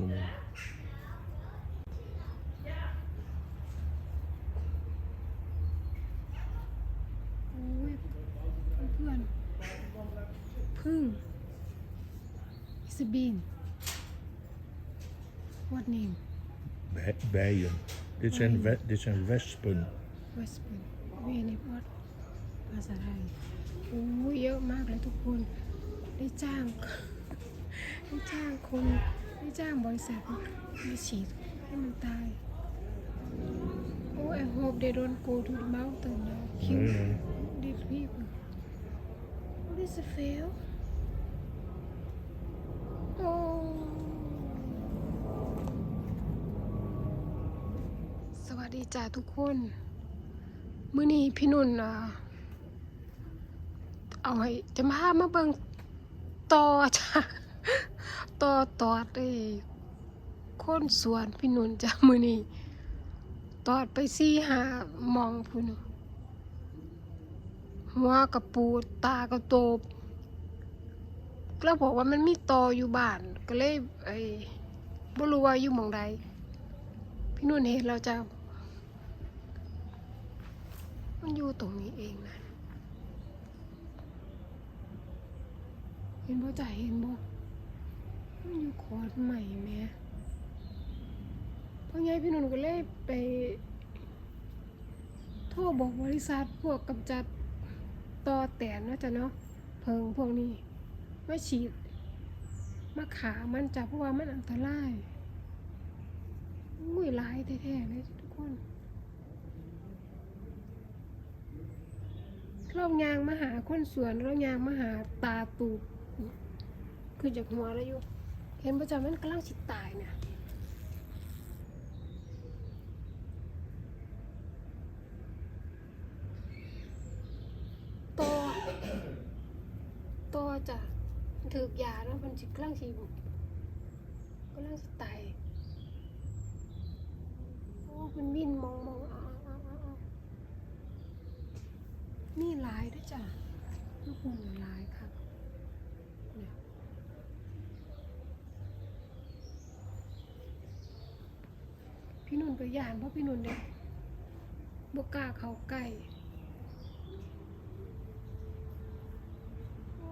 woman. โอ้ยเพื่อนพึ่ง It's a bean What name Bi- Bijen. Dit zijn, Bijen. we- dit zijn wespen. Western เวนิพอดภาษาไทยโอ้ยเยอะมากเลยทุกคน ได้จ้าง ได้จ้างคน ได้จ้างบริษัทมาฉีดให้มันตายโอ้ I hope they don't go to the mountain now kill Nee, nee. these people what is a fail oh สวัสดีจ้าทุกคน มื้อนี้พี่นุ่นอะเอาให้จะมาพามาเบิ่งต่อจ้ะ ต่อตอดไอ้คนสวนพี่นุ่นจ้ะมื้อนี้ตอดไปซี่หามองพุ่นหัวกระปูดตากระโตบแล้วบอกว่ามันมีตออยู่บ้าน ก็เลยไอ้บ่รู้ว่าอยู่หมองใดพี่นุ่นเห็นแล้วจ้ะมันอยู่ตรงนี้เองนะ เห็นบ่จ่าเห็นบ่ มันอยู่คอร์ดใหม่แหม่เพราะไงพี่นนท์ก็เลยไปโทรบอกบริษัทพวกกำจัดต่อแตนว่าจะเนาะเพิงพวกนี้มาฉีดมาขามันจับเพราะว่ามันอันตรายอุ้ยร้ายแท้ๆเลยทุกคนเรายางมาหาคนสวนเรายางมาหาตาตูบคือจากหัวแล้วอยู่ เห็นประจำมันกำลังสิตายเนี่ยตัวตัวจะถือกยาแล้วมันสิกำลังสิกำลังสิตายโอ้มันวินมองมองอ้าวอ้าวอ้าวอ้านี่ลายด้วยจ้ะลูกคุณลายค่ะเนี่ย พี่นุ่นก็ย่านเพราะพี่นุ่นเนี่ยบกล้าเขาใกล้โอ้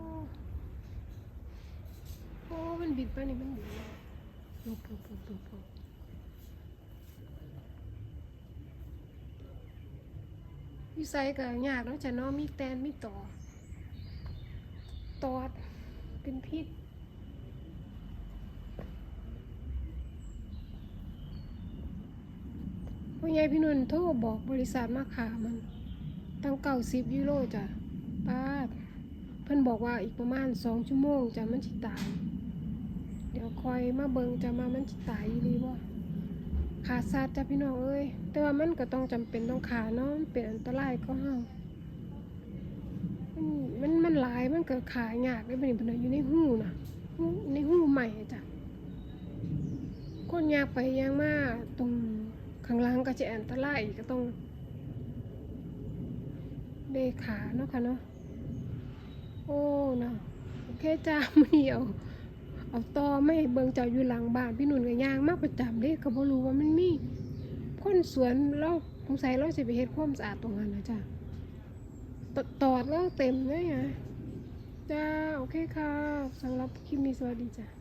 โอ้มันบิดไปนี่มันบิดลุกลุกลุกลุกลุกวิสัยก็ยากเนาะจะเนาะมีแตนมีต่อ ตอด เป็นพิษ พ่ใหญ่พี่นนท์โทรบอกบริษัทมาขามัน ตั้งเก่าสิบยูโรจ้ะป้าเพิ่นบอกว่าอีกประมาณสองชั่วโมงจะมันสิตาย เดี๋ยวคอยมาเบิงจะมามันสิตายอีหลีบ่ขาสัตว์จ้ะพี่น้องเอ้ยแต่ว่ามันก็ต้องจำเป็นต้องขาเนาะเป็นอันตรายก็เฮามันมันมันหลายมันเกิดขายากได้เป็นพนันอยู่ในหูน่ะในหูใหม่จ้ะคนยากไปยางมากตรง ข้างล่างก็จะอันตรายอีกก็ต้องเดขาเนาะค่ะเนาะโอ้เนาะโอเคจ้าไม่เอาเอาต่อไม่เบิ่งเจ้าอยู่หลังบ้านพี่หนุ่นก็ย่างมากประจำเด้ก็บ่รู้ว่ามันมีคนสวนเราสงสัยเราสิไปเฮ็ดความสะอาดตรงนั้นนะจ้ะตตอดแล้วเต็มเลยอะจ้าโอเคค่ะสำหรับคลิปนี้สวัสดีจ้ะ